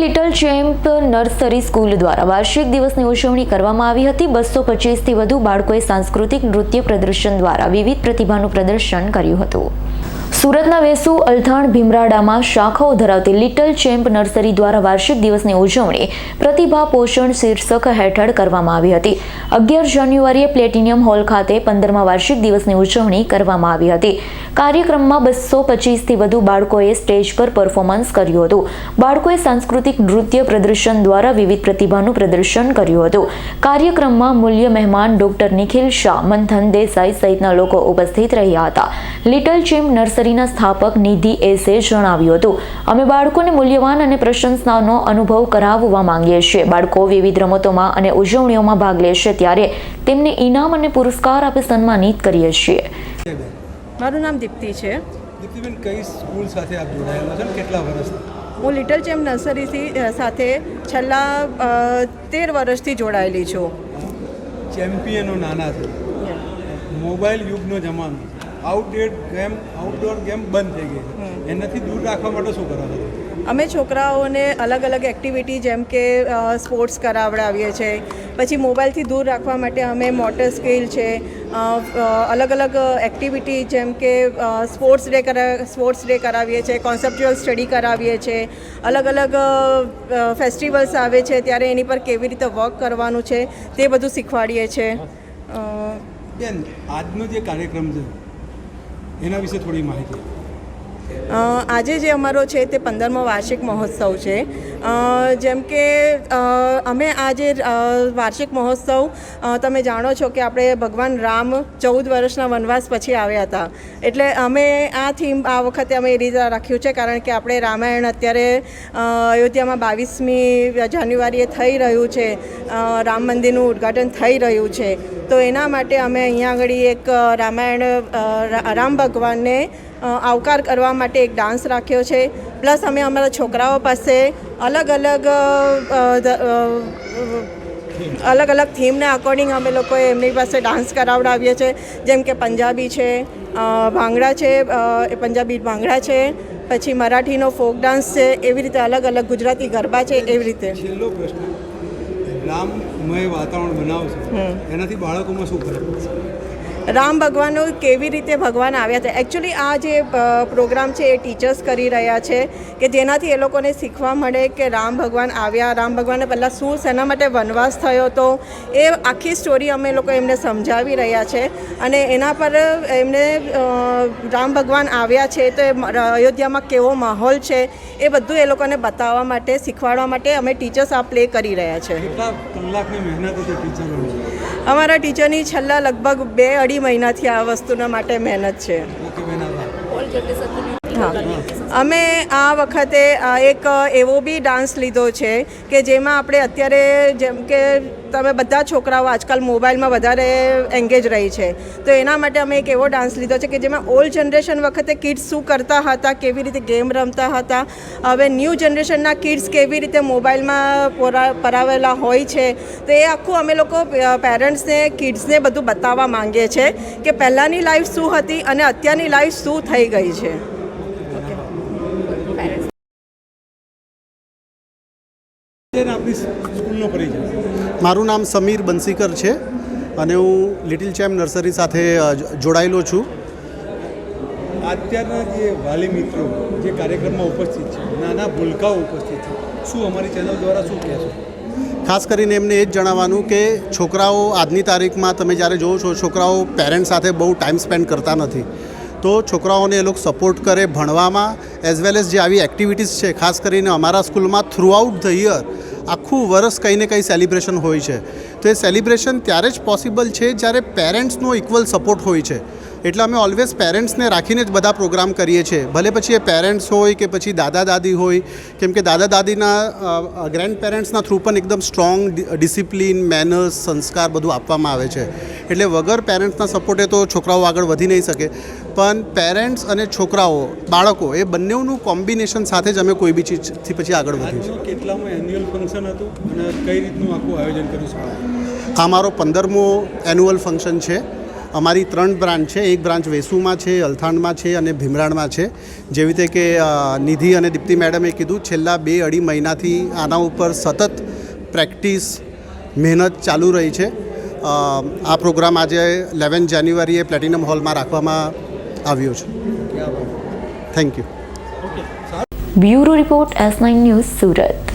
Little champ nursery school દ્વારા વાર્ષિક દિવસની ઉજવણી કરવામાં આવી હતી. બસો પચીસથી વધુ બાળકોએ સાંસ્કૃતિક નૃત્ય પ્રદર્શન દ્વારા વિવિધ પ્રતિભાનું પ્રદર્શન કર્યું હતું. સુરતના વેસુ, અલથાણ, ભીમરાડામાં શાખાઓ ધરાવતી લિટલ ચેમ્પ નર્સરી દ્વારા વાર્ષિક દિવસની ઉજવણી પ્રતિભા પોષણ શીર્ષક હેઠળ કરવામાં આવી હતી. અગિયાર જાન્યુઆરીએ પ્લેટિનિયમ હોલ ખાતે પંદરમા વાર્ષિક દિવસની ઉજવણી કરવામાં આવી હતી. કાર્યક્રમમાં બસો પચીસથી વધુ બાળકોએ સ્ટેજ પર પરફોર્મન્સ કર્યું હતું. બાળકોએ સાંસ્કૃતિક નૃત્ય પ્રદર્શન દ્વારા વિવિધ પ્રતિભાનું પ્રદર્શન કર્યું હતું. કાર્યક્રમમાં મૂલ્ય મહેમાન ડોક્ટર નિખિલ શાહ, મંથન દેસાઈ સહિતના લોકો ઉપસ્થિત રહ્યા હતા. લિટલ ચેમ્પ નર્સરીના સ્થાપક નિધિ એસે જણાવ્યું હતું. અમે બાળકોને મૂલ્યવાન અને પ્રશંસાનો અનુભવ કરાવવા માંગીએ છીએ. બાળકો વિવિધ રમતોમાં અને ઉજવણીઓમાં ભાગ લેશે ત્યારે તેમને ઇનામ અને પુરસ્કાર આપી સન્માનિત કરીએ છીએ. મારું નામ દીપ્તિ છે. દીપ્તિબેન કઈ સ્કૂલ સાથે આપ જોડાયેલા છો કેટલા વર્ષ હું લિટલ ચેમ્પ નર્સરીથી સાથે છેલ્લા તેર વર્ષથી જોડાયેલી છું. ચેમ્પિયનો નાના છે. મોબાઈલ યુગનો જમાનો. છે આઉટડેટ ગેમ આઉટડોર ગેમ બંધ થઈ ગઈ છે. એનાથી દૂર રાખવા માટે શું કરાવે અમે છોકરાઓને અલગ અલગ એક્ટિવિટી જેમ કે સ્પોર્ટ્સ કરાવડાવીએ છીએ. પછી મોબાઈલથી દૂર રાખવા માટે અમે મોટર સ્કિલ છે અલગ અલગ એક્ટિવિટી જેમ કે સ્પોર્ટ્સ ડે કરા સ્પોર્ટ્સ ડે કરાવીએ છીએ કોન્સેપ્ચ્યુઅલ સ્ટડી કરાવીએ છીએ. અલગ અલગ ફેસ્ટિવલ્સ આવે છે ત્યારે એની પર કેવી રીતે વર્ક કરવાનું છે તે બધું શીખવાડીએ છીએ. બેન આજનો જે કાર્યક્રમ છે એના વિશે થોડી માહિતી આજે જે અમારો છે તે પંદરમો વાર્ષિક મહોત્સવ છે. જેમ કે અમે આજે વાર્ષિક મહોત્સવ તમે જાણો છો કે આપણે ભગવાન રામ ચૌદ વર્ષના વનવાસ પછી આવ્યા હતા. એટલે અમે આ થીમ આ વખતે અમે એ રીતે રાખ્યું છે કારણ કે આપણે રામાયણ અત્યારે અયોધ્યામાં બાવીસમી જાન્યુઆરીએ થઈ રહ્યું છે. રામ મંદિરનું ઉદ્ઘાટન થઈ રહ્યું છે. તો એના માટે અમે અહીંયા આગળ એક રામાયણ રામ ભગવાનને આવકાર કરવા માટે એક ડાન્સ રાખ્યો છે. પ્લસ અમે અમારા છોકરાઓ પાસે અલગ અલગ અલગ અલગ થીમને અકોર્ડિંગ અમે લોકોએ એમની પાસે ડાન્સ કરાવડાવીએ છીએ જેમ કે પંજાબી છે ભાંગડા છે એ પંજાબી ભાંગડા છે પછી મરાઠીનો ફોક ડાન્સ છે એવી રીતે અલગ અલગ ગુજરાતી ગરબા છે એવી રીતે. છેલ્લો પ્રશ્ન. રામમય વાતાવરણ બનાવશે એનાથી બાળકોમાં શું ફરક પડશે રામ ભગવાનનો કેવી રીતે ભગવાન આવ્યા હતા એકચ્યુઅલી આ જે પ્રોગ્રામ છે એ ટીચર્સ કરી રહ્યા છે કે જેનાથી એ લોકોને શીખવા મળે કે રામ ભગવાન આવ્યા. રામ ભગવાનને પહેલાં શું શેના માટે વનવાસ થયો હતો? એ આખી સ્ટોરી અમે લોકો એમને સમજાવી રહ્યા છે. અને એના પર એમને રામ ભગવાન આવ્યા છે તો અયોધ્યામાં કેવો માહોલ છે એ બધું એ લોકોને બતાવવા માટે, શીખવાડવા માટે અમે ટીચર્સ આ પ્લે કરી રહ્યા છે. મહેનત હતી અમારા ટીચરની છેલ્લા લગભગ બે અઢી મહિનાથી આ વસ્તુના માટે મહેનત છે. હા. અમે આ વખતે એક એવો બી ડાન્સ લીધો છે કે જેમાં આપણે અત્યારે જેમ કે તમે બધા છોકરાઓ આજકાલ મોબાઈલમાં વધારે એન્ગેજ રહી છે. તો એના માટે અમે એક એવો ડાન્સ લીધો છે કે જેમાં ઓલ્ડ જનરેશન વખતે કિડ્સ શું કરતા હતા, કેવી રીતે ગેમ રમતા હતા, હવે ન્યૂ જનરેશનના કિડ્સ કેવી રીતે મોબાઈલમાં પોરા, પરાવેલા હોય છે. તો એ આખું અમે લોકો પેરેન્ટ્સને કિડ્સને બધું બતાવવા માંગીએ છીએ કે પહેલાંની લાઈફ શું હતી અને અત્યારની લાઈફ શું થઈ ગઈ છે બેન આપની સ્કૂલનો પરિચય. મારું નામ સમીર બંસીકર છે અને હું લિટિલ ચેમ્પ નર્સરી સાથે જોડાયેલો છું. અત્યારના જે વાલી મિત્રો જે કાર્યક્રમમાં ઉપસ્થિત છે નાના ભૂલકાઓ ઉપસ્થિત છે શું અમારી ચેનલ દ્વારા શું કહેશો? ખાસ કરીને એમને એ જ જણાવવાનું કે છોકરાઓ આજની તારીખમાં તમે જ્યારે જોવો છો છોકરાઓ પેરેન્ટ્સ સાથે બહુ ટાઈમ સ્પેન્ડ કરતા નથી. તો છોકરાઓને એ લોકો સપોર્ટ કરે ભણવામાં એઝ વેલ એઝ જે આવી એક્ટિવિટીઝ છે ખાસ કરીને અમારા સ્કૂલમાં થ્રુ આઉટ ધ યર આખું વર્ષ કંઈ ને કંઈ સેલિબ્રેશન હોય છે. તો એ સેલિબ્રેશન ત્યારે જ પોસિબલ છે જ્યારે પેરેન્ટ્સનો ઇક્વલ સપોર્ટ હોય છે. એટલે અમે ઓલવેઝ પેરેન્ટ્સને રાખીને જ બધા પ્રોગ્રામ કરીએ છીએ. ભલે પછી એ પેરેન્ટ્સ હોય કે પછી દાદા દાદી હોય કેમ કે દાદા દાદીના ગ્રેન્ડ પેરેન્ટ્સના થ્રુ પણ એકદમ સ્ટ્રોંગ ડિસિપ્લિન મેનર્સ સંસ્કાર બધું આપવામાં આવે છે. એટલે વગર પેરેન્ટ્સના સપોર્ટે તો છોકરાઓ આગળ વધી નહીં શકે. પણ પેરેન્ટ્સ અને છોકરાઓ બાળકો એ બંનેનું કોમ્બિનેશન સાથે જ અમે કોઈ બી ચીજથી પછી આગળ વધીએ છીએ. કેટલામાં એન્યુઅલ ફંક્શન હતું અને કઈ રીતનું આખું આયોજન કર્યું છે? આ મારો પંદરમો એન્યુઅલ ફંક્શન છે. અમારી ત્રણ બ્રાન્ચ છે. એક બ્રાન્ચ વેસુમાં છે અલથાણમાં છે અને ભીમરાણમાં છે. જેવી રીતે કે નિધિ અને દીપ્તિ મેડમે કીધું છેલ્લા બે અઢી મહિનાથી આના ઉપર સતત પ્રેક્ટિસ મહેનત ચાલુ રહી છે. આ પ્રોગ્રામ આજે ઇલેવન જાન્યુઆરીએ પ્લેટિનમ હોલમાં રાખવામાં આવ્યો છે. Thank you bureau report S nine news Surat.